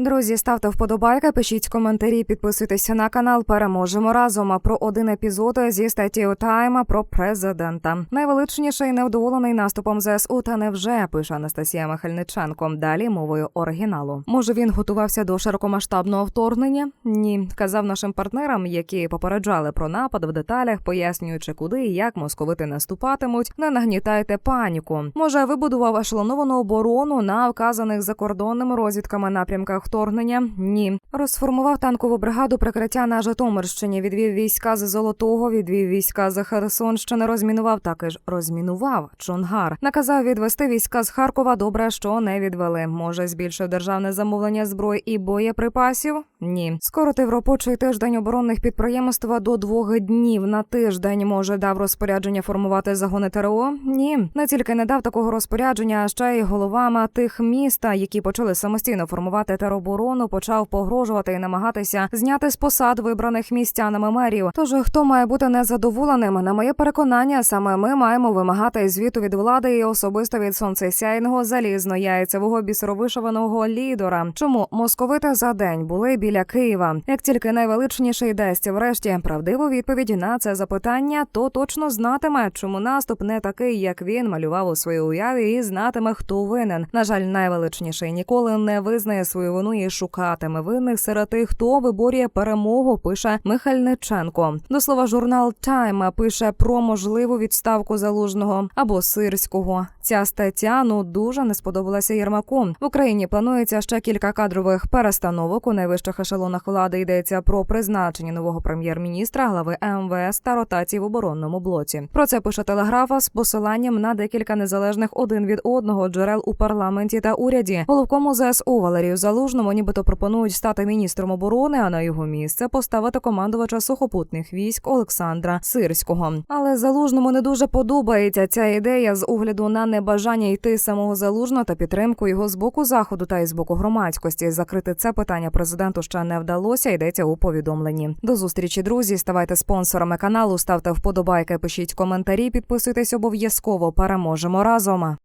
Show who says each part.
Speaker 1: Друзі, ставте вподобайки, пишіть коментарі, підписуйтеся на канал. Переможемо разом. А про один епізод зі статті Тайма про президента. Найвеличніший невдоволений наступом ЗСУ. Та невже пише Анастасія Михальниченко. Далі мовою оригіналу. Може він готувався до широкомасштабного вторгнення? Ні, казав нашим партнерам, які попереджали про напад в деталях, пояснюючи, куди і як московити наступатимуть. Не нагнітайте паніку. Може, вибудував ешелоновану оборону на вказаних закордонними розвідками напрямках вторгнення? Ні. Розформував танкову бригаду прикриття на Житомирщині. Відвів війська з Золотого, відвів війська з Херсонщини. Розмінував також розмінував Чонгар. Наказав відвести війська з Харкова. Добре, що не відвели. Може, збільшив державне замовлення зброї і боєприпасів? Ні. Скоротив робочий тиждень оборонних підприємства до двох днів на тиждень. Може, дав розпорядження формувати загони ТРО? Ні. Не тільки не дав такого розпорядження, а ще й головам тих міста, які почали самостійно формувати тероборону, почав погрожувати і намагатися зняти з посад вибраних містянами мерів. Тож хто має бути незадоволеним? На моє переконання, саме ми маємо вимагати звіту від влади і особисто від сонцесяйного залізно яйцевого бісеровишованого лідера. Чому московити за день були біля Києва? Як тільки найвеличніший дасть врешті правдиву відповідь на це запитання, то точно знатиме, чому наступ не такий, як він малював у своїй уяві, і знатиме, хто винен. На жаль, найвеличніший ніколи не визнає свою вину і шукатиме винних серед тих, хто виборює перемогу. Пише Михальниченко. До слова, журнал Тайма пише про можливу відставку залужного або сирського. Ця стаття ну дуже не сподобалася Єрмаку. В Україні планується ще кілька кадрових перестановок у найвищих ешелонах влади. Йдеться про призначення нового прем'єр-міністра, глави МВС та ротації в оборонному блоці. Про це пише телеграфа з посиланням на декілька незалежних один від одного джерел у парламенті та уряді. Головкому ЗСУ Валерію Залужному нібито пропонують стати міністром оборони, а на його місце поставити командувача сухопутних військ Олександра Сирського. Але залужному не дуже подобається ця ідея з огляду на небажання йти самого залужно та підтримку його з боку заходу та і з боку громадськості. Закрити це питання президенту ще не вдалося. Йдеться у повідомленні. До зустрічі, друзі. Ставайте спонсорами каналу, ставте вподобайки, пишіть коментарі, підписуйтесь обов'язково. Переможемо разом.